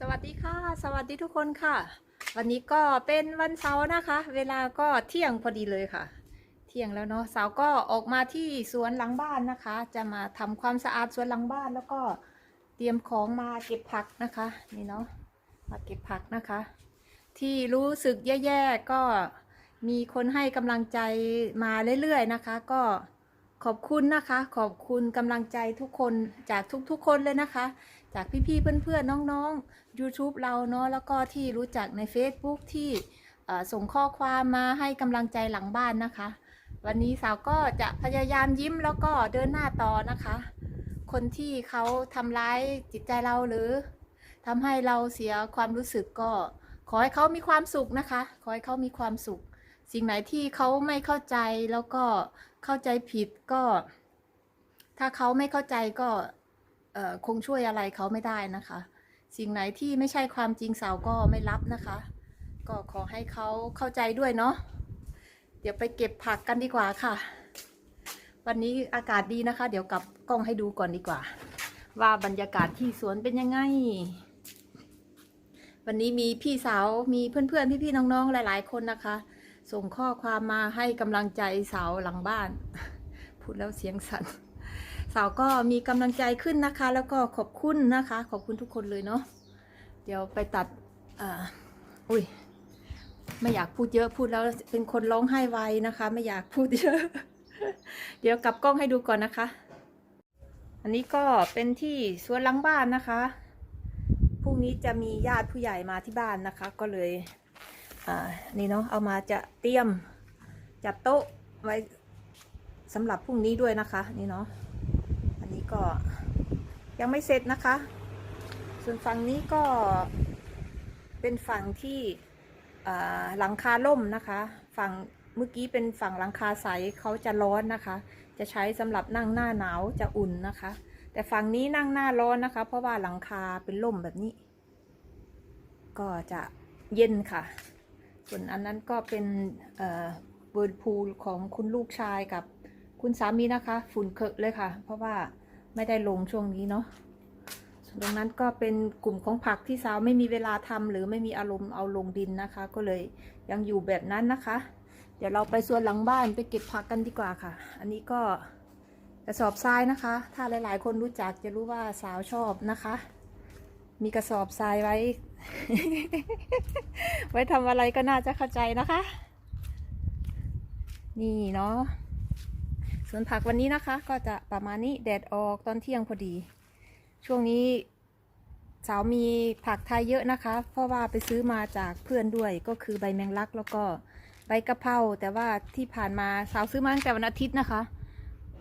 สวัสดีค่ะ สวัสดีทุกคนค่ะ วันนี้ก็เป็นวันเสาร์นะคะ เวลาก็เที่ยงพอดีเลยค่ะ เที่ยงแล้วเนาะสาวก็ออกมาที่สวนหลังบ้านนะคะ จะมาทำความสะอาดสวนหลังบ้านแล้วก็เตรียมของมาเก็บผักนะคะ นี่เนาะมาเก็บผักนะคะ ที่รู้สึกแย่ๆก็มีคนให้กำลังใจมาเรื่อยๆนะคะ ก็ขอบคุณนะคะ ขอบคุณกำลังใจทุกคนจากทุกๆคนเลยนะคะ จากพี่ๆเพื่อนๆน้องๆ YouTube เราเนาะแล้วก็ที่รู้จักใน Facebook ที่ส่งข้อความมาให้กำลังใจหลังบ้านนะคะ วันนี้สาวก็จะพยายามยิ้มแล้วก็เดินหน้าต่อนะคะ คนที่เขาทำร้ายจิตใจเราหรือทำให้เราเสียความรู้สึกก็ ขอให้เขามีความสุขนะคะ ขอให้เขามีความสุข สิ่งไหนที่เขาไม่เข้าใจแล้วก็เข้าใจผิดก็ ถ้าเขาไม่เข้าใจก็ คงช่วยอะไรเขาไม่ได้นะคะ สิ่งไหนที่ไม่ใช่ความจริงสาวก็ไม่รับนะคะ ก็ขอให้เขาเข้าใจด้วยเนาะเดี๋ยวไปเก็บผักกันดีกว่าค่ะ วันนี้อากาศดีนะคะ เดี๋ยวกลับกล้องให้ดูก่อนดีกว่า ว่าบรรยากาศที่สวนเป็นยังไง วันนี้มีพี่สาวมีเพื่อนๆพี่ๆน้องๆหลาย ๆ คนนะคะ ส่งข้อความมาให้กำลังใจสาวหลังบ้าน พูดแล้วเสียงสั่น สาวก็มีกำลังใจขึ้นนะคะ แล้วก็ขอบคุณนะคะ ขอบคุณทุกคนเลยเนาะเดี๋ยวไปตัดอ่าอุ้ยไม่อยากพูดเยอะพูดแล้วเป็นคนร้องไห้ไวนะคะ ไม่อยากพูดเยอะ เดี๋ยวกลับกล้องให้ดูก่อนนะคะ อันนี้ก็เป็นที่สวนหลังบ้านนะคะพรุ่งนี้จะมีญาติผู้ใหญ่มาที่บ้านนะคะ ก็เลยอ่านี่เนาะเอามาจะเตรียมจัดโต๊ะไว้สำหรับพรุ่งนี้ด้วยนะคะ นี่เนาะ ก็ยังไม่เสร็จนะคะ ส่วนฝั่งนี้ก็เป็นฝั่งที่หลังคาล่มนะคะ ฝั่งเมื่อกี้เป็นฝั่งหลังคาใสเขาจะร้อนนะคะ จะใช้สำหรับนั่งหน้าหนาวจะอุ่นนะคะ แต่ฝั่งนี้นั่งหน้าร้อนนะคะ เพราะว่าหลังคาเป็นล่มแบบนี้ ก็จะเย็นค่ะ ส่วนอันนั้นก็เป็นเวิร์ดพูลของคุณลูกชายกับคุณสามีนะคะ ฝุ่นเคอะเลยค่ะ เพราะว่า ไม่ได้ลงช่วงนี้เนาะส่วนตรงนั้นก็เป็นกลุ่มของผักที่สาวไม่มีเวลาทำหรือไม่มีอารมณ์เอาลงดินนะคะ ก็เลยยังอยู่แบบนั้นนะคะ เดี๋ยวเราไปสวนหลังบ้านไปเก็บผักกันดีกว่าค่ะ อันนี้ก็กระสอบทรายนะคะ ถ้าหลายๆ คนรู้จักจะรู้ว่าสาวชอบนะคะ มีกระสอบทรายไว้ ไว้ทำอะไรก็น่าจะเข้าใจนะคะ นี่เนาะ ส่วนผักวันนี้นะคะ ก็จะประมาณนี้แดดออกตอนเที่ยงพอดี ช่วงนี้สาวมีผักไทยเยอะนะคะ เพราะว่าไปซื้อมาจากเพื่อนด้วยก็คือใบแมงลักแล้วก็ใบกะเพราแต่ว่าที่ผ่านมาสาวซื้อมาตั้งแต่วันอาทิตย์นะคะ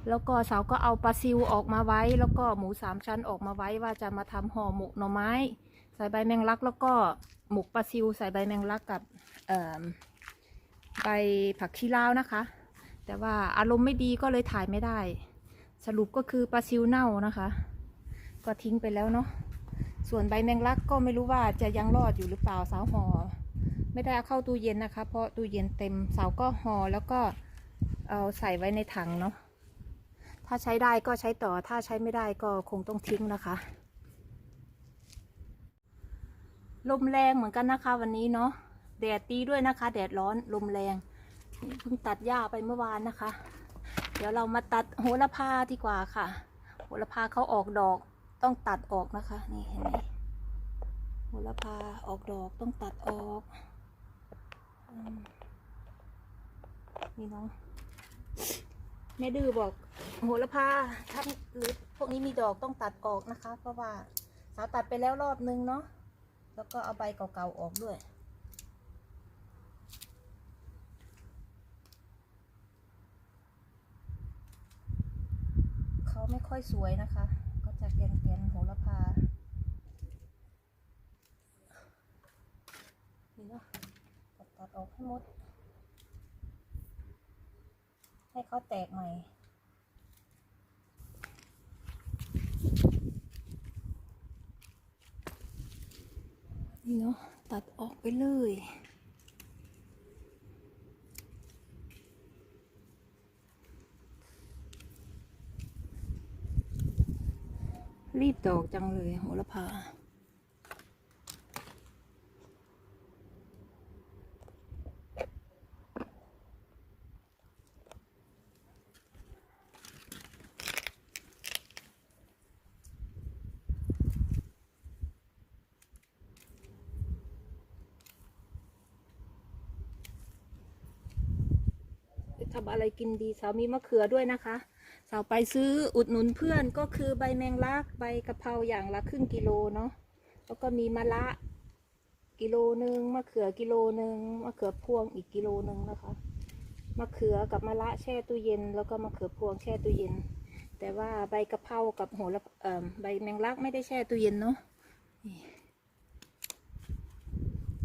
แล้วก็สาวก็เอาปลาซิวออกมาไว้ แล้วก็หมูสามชั้นออกมาไว้ว่าจะมาทำห่อหมกหน่อไม้ ใส่ใบแมงลัก แล้วก็หมกปลาซิวใส่ใบแมงลักกับใบผักชีลาวนะคะ แต่ว่าอารมณ์ไม่ดีก็เลยถ่ายไม่ได้ สรุปก็คือปลาซิวเน่านะคะ ก็ทิ้งไปแล้วเนาะส่วนใบแมงลักก็ไม่รู้ว่าจะยังรอดอยู่หรือเปล่าสาวห่อไม่ได้เอาเข้าตู้เย็นนะคะ เพราะตู้เย็นเต็มเสาก็ห่อแล้วก็เอาใส่ไว้ในถังเนาะถ้าใช้ได้ก็ใช้ต่อถ้าใช้ไม่ได้ก็คงต้องทิ้งนะคะ ลมแรงเหมือนกันนะคะวันนี้เนาะแดดตีด้วยนะคะ แดดร้อนลมแรง เพิ่งตัดหญ้าไปเมื่อวานนะคะ เดี๋ยวเรามาตัดโหระพาดีกว่าค่ะ โหระพาเขาออกดอกต้องตัดออกนะคะ นี่เห็นไหมโหระพาออกดอกต้องตัดออกมนี่เนาะแม่ดื้อบอกโหระพาถ้าหรือพวกนี้มีดอกต้องตัดออกนะคะ เพราะว่าสาวตัดไปแล้วรอบนึงเนาะแล้วก็เอาใบเก่าๆออกด้วย เขาไม่ ค่อยสวยนะคะ ก็จะแกนๆโหระพานี่เนาะตัดตัดออกให้หมด ให้เขาแตกใหม่นี่เนาะตัดออกไปเลย รีบดอกจังเลยโหระพาทำอะไรกินดีสามีมะเขือด้วยนะคะ สาวไปซื้ออุดหนุนเพื่อนก็คือใบแมงลักใบกะเพราอย่างละครึ่งกิโลเนาะแล้วก็มีมะละกิโลหนึ่งมะเขือกิโลหนึ่งมะเขือพวงอีกกิโลหนึ่งนะคะมะเขือกับมะละแช่ตู้เย็น แล้วก็มะเขือพวงแช่ตู้เย็น แต่ว่าใบกะเพรากับโหระใบแมงลักไม่ได้แช่ตู้เย็นเนาะนี่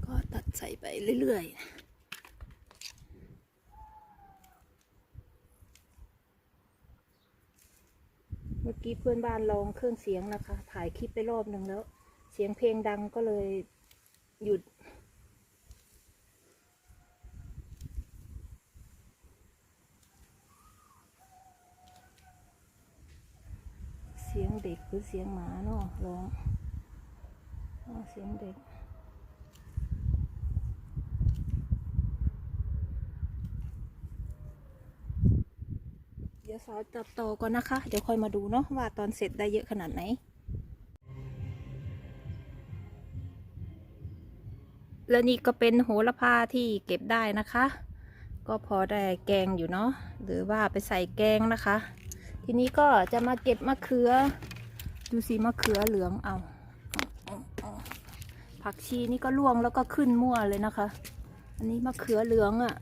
ก็ตัดใส่ไปเรื่อยๆ มื่อกี้เพื่อนบ้านลองเครื่องเสียงนะคะ ถ่ายคลิปไปรอบหนึ่งแล้ว เสียงเพลงดังก็เลยหยุด เสียงเด็กหรือเสียงหมาเนาะร้องอ๋อเสียงเด็ก เดี๋ยวสาวตัดต่อก่อนนะคะ เดี๋ยวค่อยมาดูเนาะว่าตอนเสร็จได้เยอะขนาดไหน และนี่ก็เป็นโหระพาที่เก็บได้นะคะ ก็พอได้แกงอยู่เนาะหรือว่าไปใส่แกงนะคะ ทีนี้ก็จะมาเก็บมะเขือ ดูสิมะเขือเหลืองเอาเอาเอาเอาผักชีนี่ก็ร่วงแล้วก็ขึ้นมั่วเลยนะคะ อันนี้มะเขือเหลืองอะ่ะ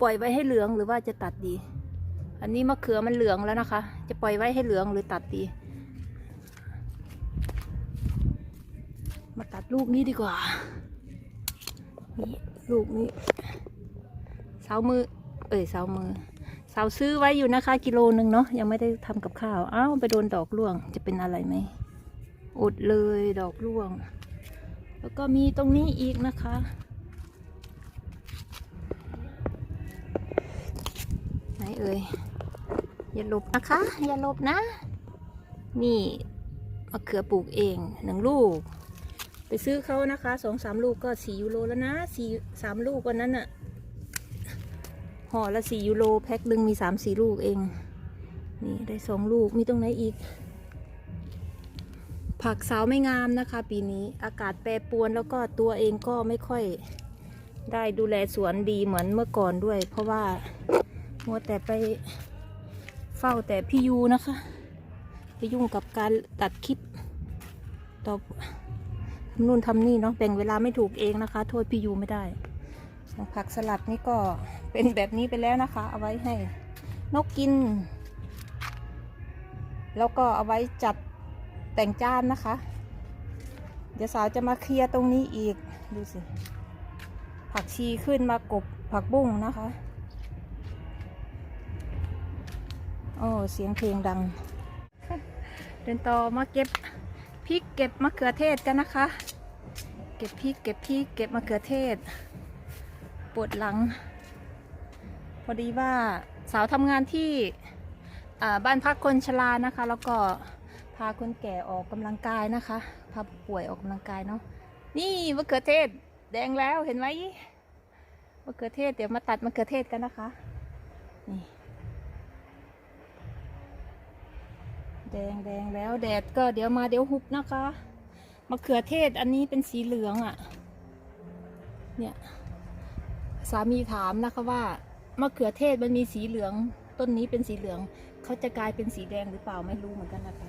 ปล่อยไว้ให้เหลืองหรือว่าจะตัดดี อันนี้มะเขือมันเหลืองแล้วนะคะ จะปล่อยไว้ให้เหลืองหรือตัดดี มาตัดลูกนี้ดีกว่า นี่ลูกนี้เสามือ เอ้ยเสามือเสาซื้อไว้อยู่นะคะ กิโลหนึ่งเนาะยังไม่ได้ทำกับข้าวอ้าวไปโดนดอกร่วงจะเป็นอะไรไหมอดเลยดอกร่วง แล้วก็มีตรงนี้อีกนะคะไหนเอ่ย อย่าลบนะคะ อย่าลบนะ นี่มะเขือปลูกเองหนึ่งลูก ไปซื้อเขานะคะสองสามลูกก็สี่ยูโรแล้วนะสี่สามลูกวันนั้นอะห่อละสี่ยูโรแพ็คหนึ่งมีสามสี่ลูกเอง นี่ได้สองลูกมีตรงไหนอีก ผักสาวไม่งามนะคะ ปีนี้อากาศแปรปรวนแล้วก็ตัวเองก็ไม่ค่อยได้ดูแลสวนดีเหมือนเมื่อก่อนด้วย เพราะว่ามัวแต่ไป เฝ้าแต่พี่ยูนะคะไปยุ่งกับการตัดคลิปตอบทำนู่นทำนี่เนาะแบ่งเวลาไม่ถูกเองนะคะ โทษพี่ยูไม่ได้ผักสลัดนี่ก็เป็นแบบนี้ไปแล้วนะคะ เอาไว้ให้นกกิน แล้วก็เอาไว้จัดแต่งจานนะคะ เดี๋ยวสาวจะมาเคลียร์ตรงนี้อีกดูสิผักชีขึ้นมากบผักบุ้งนะคะ โอ้เสียงเพลงดัง เดินต่อมาเก็บพริกเก็บมะเขือเทศกันนะคะ เก็บพริกเก็บพริกเก็บมะเขือเทศปวดหลัง พอดีว่าสาวทำงานที่บ้านพักคนชรานะคะ แล้วก็พาคนแก่ออกกำลังกายนะคะพาป่วยออกกำลังกายเนาะนี่มะเขือเทศแดงแล้วเห็นไหมมะเขือเทศเดี๋ยวมาตัดมะเขือเทศกันนะคะนี่ แดงแดงแล้วแดดก็เดี๋ยวมาเดี๋ยวหุบนะคะมะเขือเทศอันนี้เป็นสีเหลืองอะ่ะ เนี่ย สามีถามนะคะว่ามะเขือเทศมันมีสีเหลือง ต้นนี้เป็นสีเหลืองเขาจะกลายเป็นสีแดงหรือเปล่าไม่รู้เหมือนกันนะคะ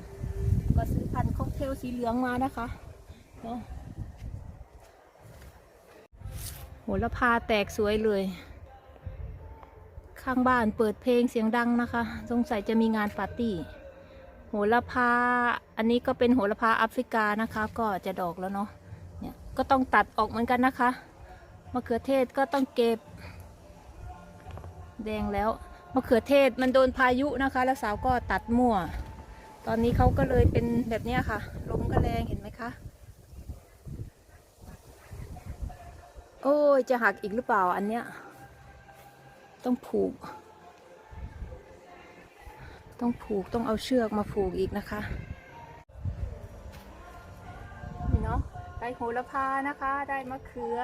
ก็ซื้อพันธุ์ค็อกเทลสีเหลืองมานะคะเนาะโหระพาแตกสวยเลย ข้างบ้านเปิดเพลงเสียงดังนะคะ สงสัยจะมีงานปาร์ตี้ โหระพา อันนี้ก็เป็นโหระพาแอฟริกานะคะ ก็จะดอกแล้วเนาะ เนี่ยก็ต้องตัดออกเหมือนกันนะคะ มะเขือเทศก็ต้องเก็บ แดงแล้ว มะเขือเทศมันโดนพายุนะคะ แล้วสาวก็ตัดมั่ว ตอนนี้เขาก็เลยเป็นแบบนี้ค่ะ ลมก็แรงเห็นไหมคะ โอ้ยจะหักอีกหรือเปล่าอันเนี้ย ต้องผูก ต้องผูกต้องเอาเชือกมาผูกอีกนะคะนี่เนาะได้โหระพานะคะ ได้มะเขือ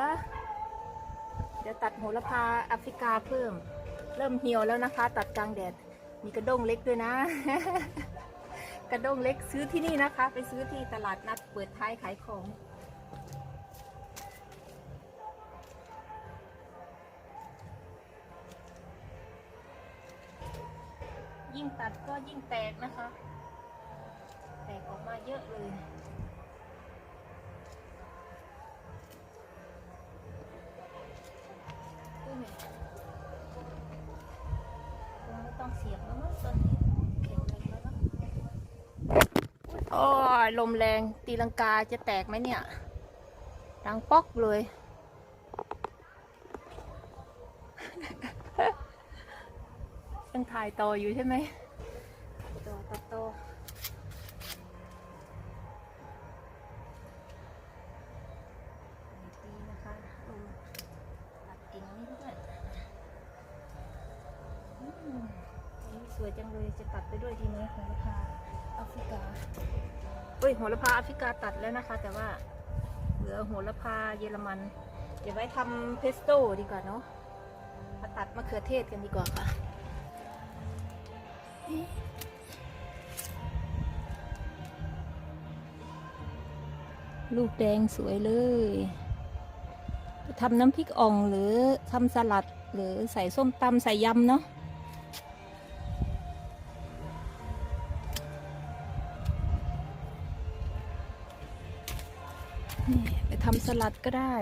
เดี๋ยวตัดโหระพาแอฟริกาเพิ่ม เริ่มเหี่ยวแล้วนะคะ ตัดกลางแดดมีกระด้งเล็กด้วยนะ กระด้งเล็กซื้อที่นี่นะคะ ไปซื้อที่ตลาดนัดเปิดท้ายขายของ ยิ่งตัดก็ยิ่งแตกนะคะ แตกออกมาเยอะเลย ต้องเสียบแล้วมั้งตอนนี้แข็งแรงแล้วเนอะโอ้ยลมแรงตีลังกาจะแตกไหมเนี่ยดังป๊อกเลย ยัง ถ่ายต่ออยู่ใช่ไหมต่อต่อต่อดีนะคะลมตัดกิ่งนี้ด้วยอืมอันนี้สวยจังเลยจะตัดไปด้วยทีไหมโหระพาแอฟริกาเฮ้ยโหระพาแอฟริกาตัดแล้วนะคะ แต่ว่าเหลือโหระพาเยอรมัน เดี๋ยวไว้ทำเพสโต้ดีกว่าเนาะมาตัดมะเขือเทศกันดีกว่าค่ะ ลูกแดงสวยเลยทำน้ำพริกอ่องหรือทำสลัดหรือใส่ส้มตำใส่ยำเนาะนี่ไปทำสลัดก็ได้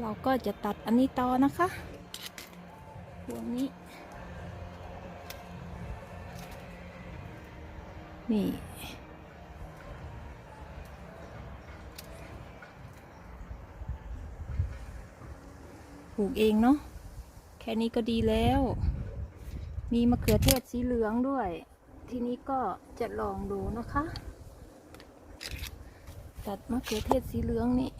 เราก็จะตัดอันนี้ต่อนะคะพวงนี้ นี่ปลูกเองเนาะแค่นี้ก็ดีแล้ว มีมะเขือเทศสีเหลืองด้วย ทีนี้ก็จะลองดูนะคะ ตัดมะเขือเทศสีเหลืองนี่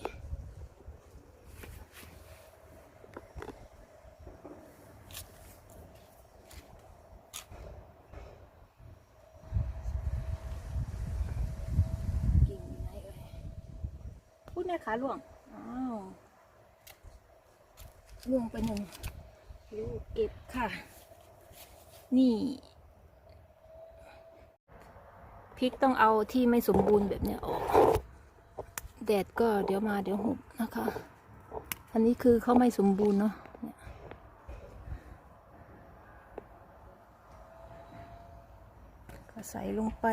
กิ่งอยู่ไหนเอ่ยพูด แม่ขาล่วง อ้าวล่วงไปหนึ่งลูกเก็บค่ะ นี่พริกต้องเอาที่ไม่สมบูรณ์แบบเนี้ยออก แดดก็เดี๋ยวมาเดี๋ยวหุบนะคะ อันนี้คือเขาไม่สมบูรณ์เนาะก็ใส่ลงไป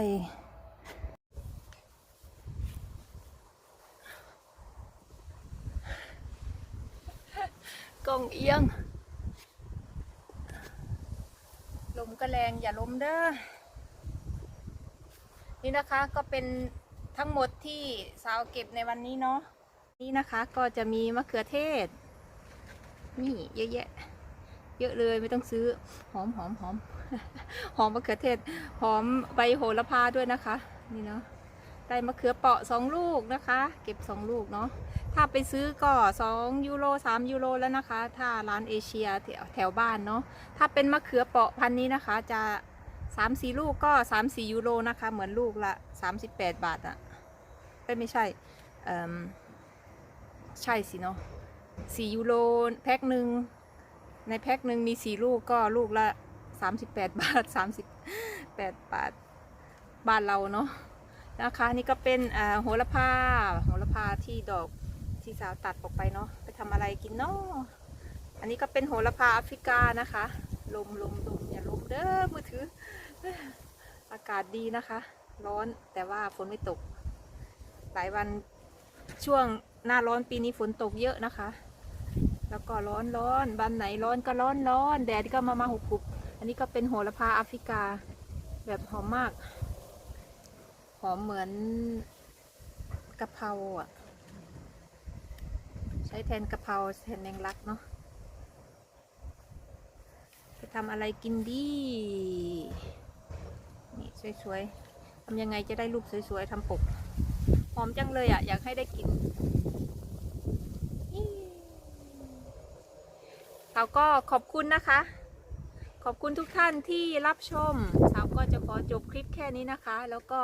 กล้ องเอียง ลมก็แรงอย่าล้มเด้อ นี่นะคะก็เป็นทั้งหมดที่สาวเก็บในวันนี้เนาะ นี่นะคะก็จะมีมะเขือเทศ นี่เยอะแยะ เยอะเลยไม่ต้องซื้อ หอมหอมหอมหอมมะเขือเทศ หอมใบโหระพาด้วยนะคะ นี่เนาะ ได้มะเขือเปาะสองลูกนะคะ เก็บสองลูกเนาะ ถ้าไปซื้อก็ 2 ยูโร3 ยูโรแล้วนะคะ ถ้าร้านเอเชียแถวแถวบ้านเนาะถ้าเป็นมะเขือเปาะพันนี้นะคะ จะ 3 4 ลูกก็ 3 4 ยูโรนะคะ เหมือนลูกละ 38 บาทอะเอ้ยไม่ใช่ใช่สิเนาะ4ยูโรแพ็คหนึ่งในแพ็คหนึ่งมี 4 ลูกก็ลูกละ 38 บาท 38 บาทบ้านเราเนาะนะคะนี่ก็เป็นโหระพาโหระพาที่ดอก ที่สาวตัดออกไปเนาะไปทำอะไรกินเนาะอันนี้ก็เป็นโหระพาแอฟริกานะคะ ลมลมลมอย่าลมเด้อมือถือ อากาศดีนะคะ ร้อนแต่ว่าฝนไม่ตก หลายวันช่วงหน้าร้อนปีนี้ฝนตกเยอะนะคะ แล้วก็ร้อนร้อนวันไหนร้อนก็ร้อนร้อนแดดก็มามาหุบหุบอันนี้ก็เป็นโหระพาแอฟริกา แบบหอมมาก หอมเหมือนกะเพราอะ ช้แทนกะเพราแทนแมงลักเนาะจะทำอะไรกินดี นี่สวยๆทำยังไงจะได้รูปสวยๆทำปก หอมจังเลยอะ อยากให้ได้กินเราก็ขอบคุณนะคะ ขอบคุณทุกท่านที่รับชมเสาวก็จะขอจบคลิปแค่นี้นะคะ แล้วก็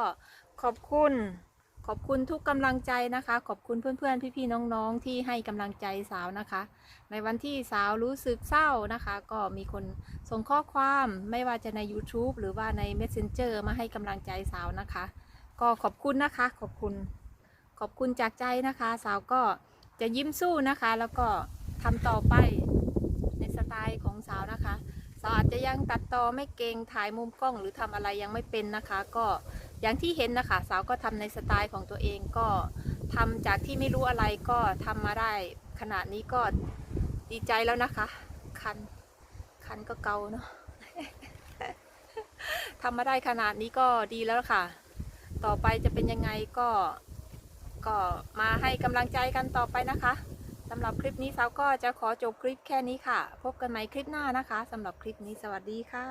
ขอบคุณ ขอบคุณทุกกำลังใจนะคะ ขอบคุณเพื่อนๆ พี่ๆ น้องๆ ที่ให้กำลังใจสาวนะคะ ในวันที่สาวรู้สึกเศร้านะคะ ก็มีคนส่งข้อความไม่ว่าจะใน YouTube หรือว่าใน Messenger มาให้กำลังใจสาวนะคะ ก็ขอบคุณนะคะ ขอบคุณ ขอบคุณจากใจนะคะ สาวก็จะยิ้มสู้นะคะ แล้วก็ทำต่อไปในสไตล์ของสาวนะคะ สาอาจจะยังตัดต่อไม่เก่งถ่ายมุมกล้องหรือทำอะไรยังไม่เป็นนะคะ ก็อย่างที่เห็นนะคะ สาวก็ทำในสไตล์ของตัวเองก็ทำจากที่ไม่รู้อะไรก็ทำมาได้ ขนาดนี้ก็ดีใจแล้วนะคะ คันคันก็เกาเนาะทำมาได้ขนาดนี้ก็ดีแล้วค่ะ ต่อไปจะเป็นยังไงก็ก็มาให้กำลังใจกันต่อไปนะคะ รับคลิปนี้สาวก็จะขอจบคลิปแค่นี้ค่ะ พบกันใหม่คลิปหน้านะคะสำหรับคลิปนี้สวัสดีค่ะ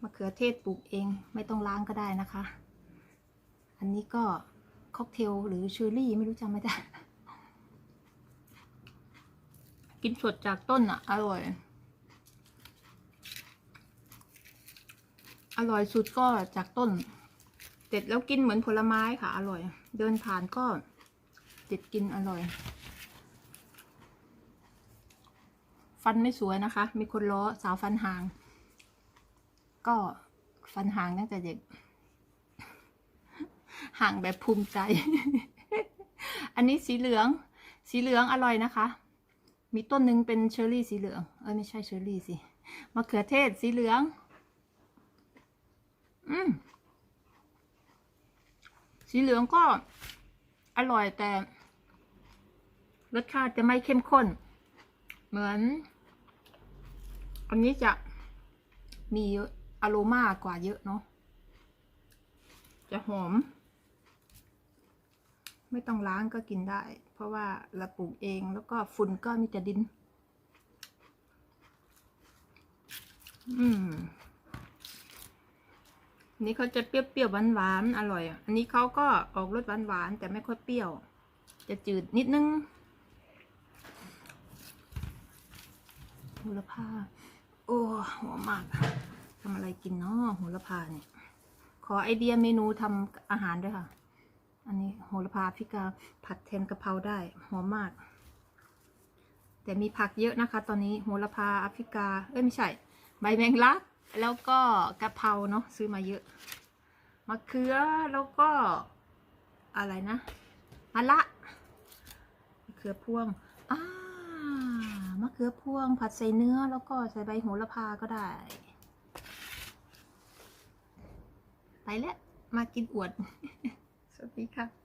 มะเขือเทศปลูกเองไม่ต้องล้างก็ได้นะคะ อันนี้ก็ค็อกเทลหรือชอร์รี่ไม่รู้จำไม่ได้ กินสดจากต้นอะ อร่อย อร่อยสุดก็จากต้นเด็ดแล้วกินเหมือนผลไม้ค่ะ อร่อย เดินผ่านก็เด็ดกินอร่อย ฟันไม่สวยนะคะ มีคนล้อสาวฟันหาง ก็ฟันหางตั้งแต่เด็ก ห่างแบบภูมิใจ อันนี้สีเหลือง สีเหลืองอร่อยนะคะ มีต้นหนึ่งเป็นเชอร์รี่สีเหลือง เออไม่ใช่เชอร์รี่สิมะเขือเทศสีเหลือง อืม สีเหลืองก็อร่อยแต่ รสชาติจะไม่เข้มข้น เหมือน อันนี้จะมีอโรมากว่าเยอะเนาะจะหอม ไม่ต้องล้างก็กินได้ เพราะว่าเราปลูกเองแล้วก็ฝุ่นก็มีแต่ดิน อืม นนี้เขาจะเปรี้ยวๆหวานๆอร่อย อันนี้เขาก็ออกรสหวานๆแต่ไม่ค่อยเปรี้ยว จะจืดนิดนึงโหระพาโอ้หัวมากทำอะไรกินเนาะโหระพาเนี่ยขอไอเดียเมนูทำอาหารด้วยค่ะ อันนี้โหระพาพิกาผัดแทนกะเพราได้หอมมาก แต่มีผักเยอะนะคะ ตอนนี้โหระพาอฟริกา เอ้ยไม่ใช่ ใบแมงลัก แล้วก็กะเพราเนาะซื้อมาเยอะมะเขือแล้วก็อะไรนะมะละมะเขือพวงอ่ามะเขือพวง ผัดใส่เนื้อแล้วก็ใส่ใบโหระพาก็ได้ ไปแล้วมากินอวด สวัสดีค่ะ